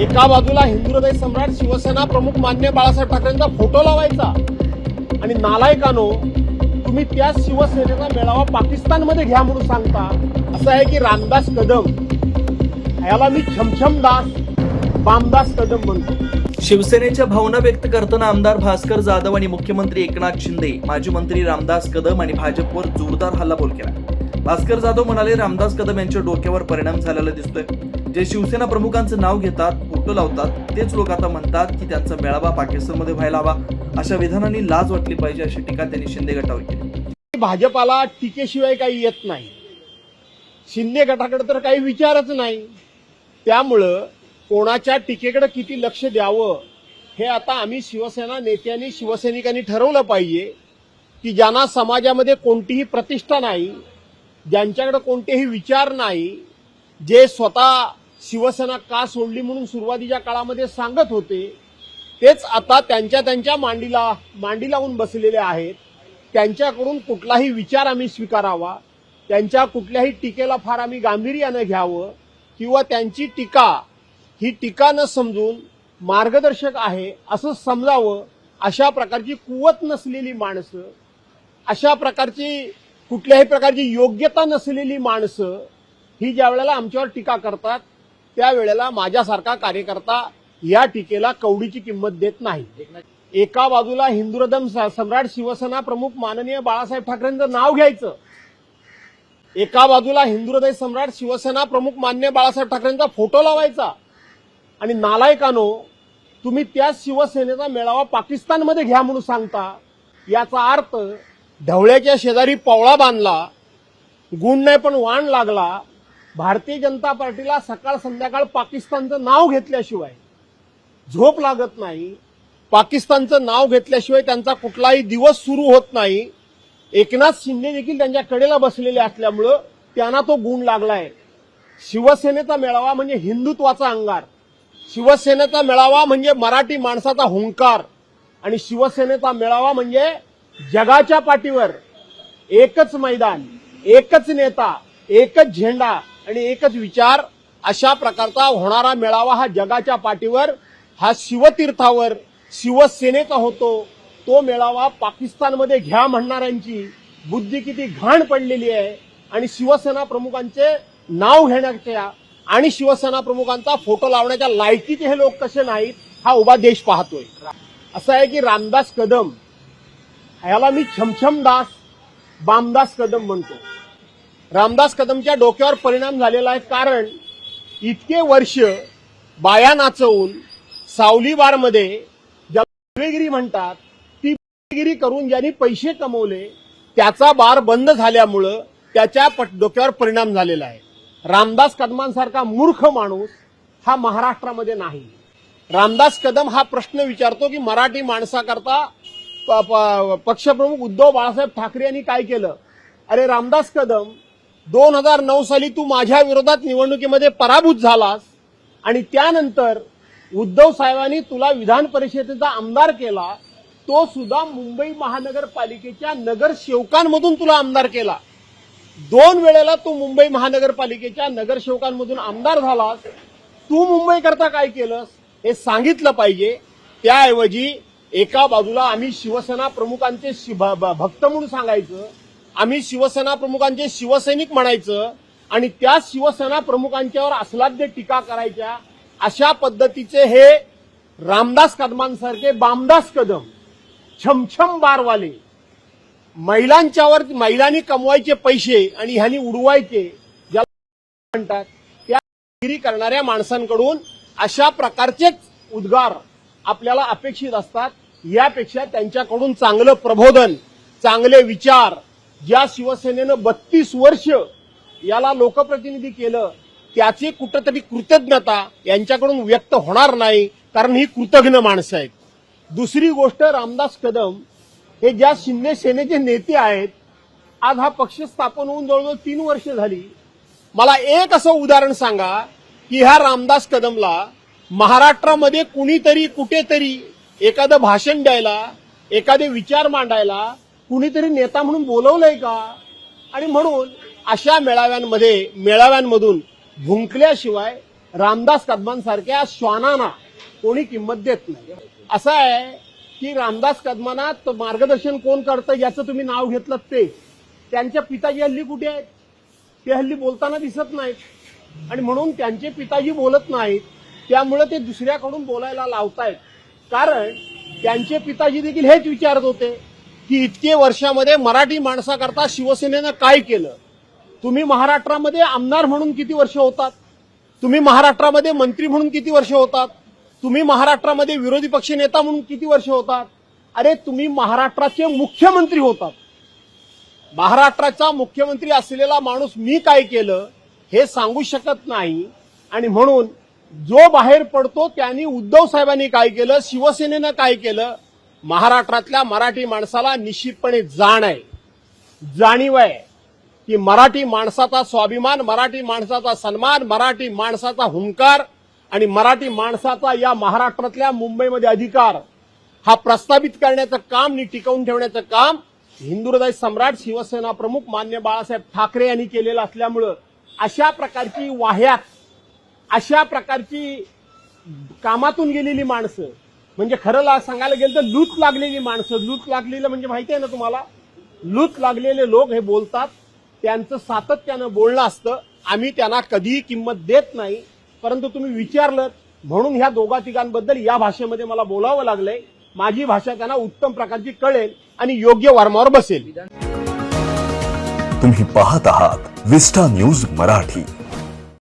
एका बाजूला हिंदू हृदय सम्राट शिवसेना प्रमुख मान्य बाळासाहेब ठाकरेंचा फोटो लावायचा. आणि नालायकानो तुम्ही त्या शिवसेनेचा मेळावा पाकिस्तानमध्ये घ्या म्हणून सांगता. असं आहे की रामदास कदम. याला मी छमछम दास बामदास कदम म्हणतो. शिवसेनेच्या भावना व्यक्त करताना आमदार भास्कर जाधव आणि मुख्यमंत्री एकनाथ शिंदे माजी मंत्री रामदास कदम आणि भाजपवर जोरदार हल्लाबोल केला. भास्कर जाधव म्हणाले रामदास कदम यांच्या डोक्यावर परिणाम झालेला दिसतोय. जे शिवसेना प्रमुखांचं नाव घेतात फोटो लावतात तेच लोक आता म्हणतात की त्यांचा मेळावा पाकिस्तानमध्ये व्हायला हवा. अशा विधानांनी लाज वाटली पाहिजे अशी टीका त्यांनी शिंदे गटावर केली. भाजपाला टीकेशिवाय काही येत नाही. शिंदे गटाकडे तर काही विचारच नाही. त्यामुळं कोणाच्या टीकेकडे किती लक्ष द्यावं हे आता आम्ही शिवसेना नेत्यांनी शिवसैनिकांनी ठरवलं पाहिजे की ज्यांना समाजामध्ये कोणतीही प्रतिष्ठा नाही ज्यांच्याकडे कोणतेही विचार नाही जे स्वतः शिवसेना का सोडली म्हणून सुरुवातीच्या काळामध्ये सांगत होते तेच आता त्यांच्या त्यांच्या मांडीला मांडी लावून बसलेले आहेत. त्यांच्याकडून कुठलाही विचार आम्ही स्वीकारावा. त्यांच्या कुठल्याही टीकेला फार आम्ही गांभीर्यानं घ्यावं किंवा त्यांची टीका ही टीका न समजून मार्गदर्शक आहे असं समजावं अशा प्रकारची कुवत नसलेली माणसं अशा प्रकारची कुठल्याही प्रकारची योग्यता नसलेली माणसं ही ज्या वेळेला आमच्यावर टीका करतात त्यावेळेला माझ्यासारखा कार्यकर्ता या टीकेला कवडीची किंमत देत नाही. एका बाजूला हिंदुरदम सम्राट शिवसेना प्रमुख माननीय बाळासाहेब ठाकरेंचं नाव घ्यायचं. एका बाजूला हिंदुरदय सम्राट शिवसेना प्रमुख मान्य बाळासाहेब ठाकरेंचा फोटो लावायचा. आणि नालायकानो तुम्ही त्या शिवसेनेचा मेळावा पाकिस्तानमध्ये घ्या म्हणून सांगता. याचा अर्थ ढवळ्याच्या शेजारी पवळा बांधला गुण नाही पण वाण लागला भारतीय जनता पार्टीला सकाळ संध्याकाळ पाकिस्तानचं नाव घेतल्याशिवाय झोप लागत नाही. पाकिस्तानचं नाव घेतल्याशिवाय त्यांचा कुठलाही दिवस सुरू होत नाही. एकनाथ शिंदे देखील त्यांच्या कडेला बसलेले असल्यामुळं त्यांना तो गुण लागलाय. शिवसेनेचा मेळावा म्हणजे हिंदुत्वाचा अंगार. शिवसेनेचा मेळावा म्हणजे मराठी माणसाचा हुंकार. आणि शिवसेनेचा मेळावा म्हणजे जगाच्या पाठीवर एकच मैदान एकच नेता एकच झेंडा आणि एकच विचार अशा प्रकारचा होणारा मेळावा हा जगाच्या पाठीवर हा शिवतीर्थावर शिवसेनेचा होतो. तो मेळावा पाकिस्तानमध्ये घ्या म्हणणाऱ्यांची बुद्धी किती घाण पडलेली आहे आणि शिवसेना प्रमुखांचे नाव घेण्याच्या आणि शिवसेना प्रमुखांचा फोटो लावण्याच्या लायकीचे हे लोक कसे नाहीत हा उभा देश पाहतोय. असं आहे की रामदास कदम ह्याला मी छमछम दास बामदास कदम म्हणतो. रामदास कदमच्या डोक्यावर परिणाम झालेला आहे कारण इतके वर्ष बाया नाचवून सावलीबारमध्ये बारमध्ये म्हणतात तीगिरी करून ज्यांनी पैसे कमवले त्याचा बार बंद झाल्यामुळं त्याच्या पट- डोक्यावर परिणाम झालेला आहे. रामदास कदमांसारखा मूर्ख माणूस हा महाराष्ट्रामध्ये नाही. रामदास कदम हा प्रश्न विचारतो की मराठी माणसाकरता पक्षप्रमुख उद्धव बाळासाहेब ठाकरे यांनी काय केलं? अरे रामदास कदम दोन हजार नऊ साली तू माझ्या विरोधात निवडणुकीमध्ये पराभूत झालास आणि त्यानंतर उद्धव साहेबांनी तुला विधान परिषदेचा आमदार केला तो सुद्धा मुंबई महानगरपालिकेच्या नगरसेवकांमधून तुला आमदार केला. दोन वेळेला तू मुंबई महानगरपालिकेच्या नगरसेवकांमधून आमदार झालास. तू मुंबई करता काय केलंस? हे सांगितलं पाहिजे. त्याऐवजी एका बाजूला आम्ही शिवसेना प्रमुखांचे भक्त म्हणून सांगायचं आम्ही शिवसेना प्रमुखांचे शिवसैनिक म्हणायचं आणि त्या शिवसेना प्रमुखांच्यावर अस्लाद्य टीका करायच्या अशा पद्धतीचे हे रामदास कदमांसारखे बामदास कदम छमछम बारवाले महिलांच्यावर महिलांनी कमवायचे पैसे आणि ह्यांनी उडवायचे ज्याला म्हणतात त्या करणाऱ्या माणसांकडून अशा प्रकारचेच उद्गार आपल्याला अपेक्षित असतात. यापेक्षा त्यांच्याकडून चांगलं प्रबोधन चांगले विचार ज्या शिवसेनेनं बत्तीस वर्ष याला लोकप्रतिनिधी केलं त्याची कुठंतरी कृतज्ञता यांच्याकडून व्यक्त होणार नाही कारण ही कृतज्ञ माणसं आहेत. दुसरी गोष्ट रामदास कदम हे ज्या शिंदे सेनेचे नेते आहेत आज हा पक्ष स्थापन होऊन जवळजवळ तीन वर्ष झाली. मला एक असं उदाहरण सांगा की ह्या रामदास कदमला महाराष्ट्रामध्ये कुणीतरी कुठेतरी एखादं भाषण द्यायला एखादे विचार मांडायला कुणीतरी नेता म्हणून बोलवलंय का? आणि म्हणून अशा मेळाव्यांमध्ये मेळाव्यांमधून भुंकल्याशिवाय रामदास कदमांसारख्या श्वानांना कोणी किंमत देत नाही. असं आहे की रामदास कदमांना मार्गदर्शन कोण करतं याचं तुम्ही नाव घेतलं ते. त्यांच्या पिताजी हल्ली कुठे आहेत? ते हल्ली बोलताना दिसत नाहीत. आणि म्हणून त्यांचे पिताजी बोलत नाहीत. त्यामुळे ते दुसऱ्याकडून बोलायला लावतायत. कारण त्यांचे पिताजी देखील हेच विचारत होते की इतके वर्षामध्ये मराठी माणसाकरता शिवसेनेनं काय केलं? तुम्ही महाराष्ट्रामध्ये आमदार म्हणून किती वर्ष होतात? तुम्ही महाराष्ट्रामध्ये मंत्री म्हणून किती वर्ष होतात? तुम्ही महाराष्ट्रामध्ये विरोधी पक्ष नेता म्हणून किती वर्ष होतात? अरे तुम्ही महाराष्ट्राचे मुख्यमंत्री होतात. महाराष्ट्राचा मुख्यमंत्री असलेला माणूस मी काय केलं हे सांगू शकत नाही. आणि म्हणून जो बाहेर पडतो त्यांनी उद्धव साहेबांनी काय केलं? शिवसेनेनं काय केलं? महाराष्ट्रातल्या मराठी माणसाला निश्चितपणे जाण आहे. जाणीव आहे की मराठी माणसाचा स्वाभिमान मराठी माणसाचा सन्मान मराठी माणसाचा हुंकार आणि मराठी माणसाचा या महाराष्ट्रातल्या मुंबईमध्ये अधिकार हा प्रस्थापित करण्याचं काम आणि टिकवून ठेवण्याचं काम हिंदुहृदय सम्राट शिवसेना प्रमुख मान्य बाळासाहेब ठाकरे यांनी केलेलं असल्यामुळं अशा प्रकारची वाह्यात अशा प्रकारची कामातून गेलेली माणसं म्हणजे खरं सांगायला गेलं तर लूट लागलेली माणसं लूट लागलेलं म्हणजे माहिती आहे ना तुम्हाला? लूट लागलेले लोक हे बोलतात त्यांचं सातत्यानं बोलणं असतं आम्ही त्यांना कधीही किंमत देत नाही परंतु तुम्ही विचारलं म्हणून ह्या दोघा तिघांबद्दल या भाषेमध्ये मला बोलावं लागलंय. माझी भाषा त्यांना उत्तम प्रकारची कळेल आणि योग्य वारंवार बसेल. तुम्ही पाहत आहात विस्टा न्यूज मराठी.